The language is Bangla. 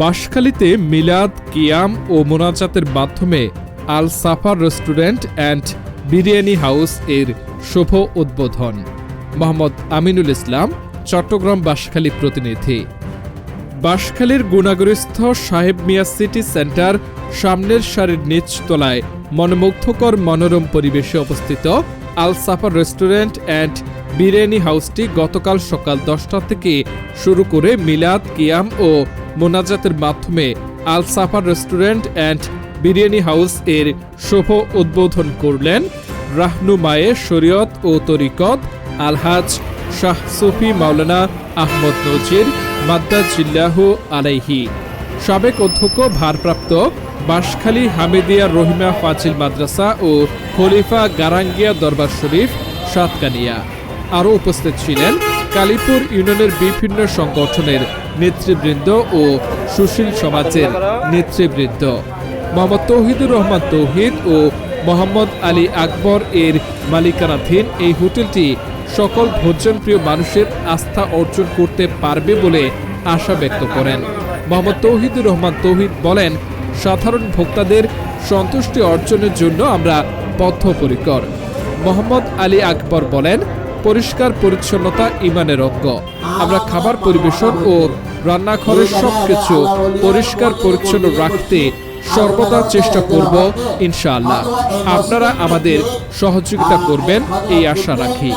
বাঁশখালীতে মিলাদ, কিয়াম ও মোনাজাতের মাধ্যমে Al Safar restaurant and biryani house এর শুভ উদ্বোধন। মোহাম্মদ আমিনুল ইসলাম, চট্টগ্রাম বাঁশখালী প্রতিনিধি। বাঁশখালীর গুণাগরিস্থ সাহেব মিয়া সিটি সেন্টার সামনের সারির নিচ তলায় মনোমুগ্ধকর মনোরম পরিবেশে অবস্থিত আল সাফার রেস্টুরেন্ট অ্যান্ড বিরিয়ানি হাউসটি গতকাল সকাল দশটা থেকে শুরু করে মিলাদ, কিয়াম ও মোনাজাতের মাধ্যমে Al Safar restaurant and biryani house এর শুভ উদ্বোধন করলেন রাহনুমায়ে শরীয়ত ও তরিকত আলহাজ শাহ সুফি মাওলানা আহমদ নজির মাদ্দাজিল্লাহ আলাইহি। সাবেক অধ্যক্ষ, ভারপ্রাপ্ত বাঁশখালী হামিদিয়া রহিমা ফাজিল মাদ্রাসা ও খলিফা গারাঙ্গিয়া দরবার শরীফ, সাতকানিয়া। আরও উপস্থিত ছিলেন কালীপুর ইউনিয়নের বিভিন্ন সংগঠনের নেতৃবৃন্দ ও সুশীল সমাজের নেতৃবৃন্দ। মোহাম্মদ তৌহিদুর রহমান তৌহিদ ও মোহাম্মদ আলী আকবর এর মালিকানাধীন এই হোটেলটি সকল ভোজনপ্রিয় মানুষের আস্থা অর্জন করতে পারবে বলে আশা ব্যক্ত করেন। মোহাম্মদ তৌহিদুর রহমান তৌহিদ বলেন, সাধারণ ভোক্তাদের সন্তুষ্টি অর্জনের জন্য আমরা বদ্ধপরিকর। মোহাম্মদ আলী আকবর বলেন পরিষ্কার পরিচ্ছন্নতা ইমানের অঙ্গ। আমরা খাবার পরিবেশন ও রান্নাঘরের সবকিছু পরিষ্কার পরিচ্ছন্ন রাখতে সর্বদা চেষ্টা করব, ইনশাআল্লাহ। আপনারা আমাদের সহযোগিতা করবেন, এই আশা রাখি।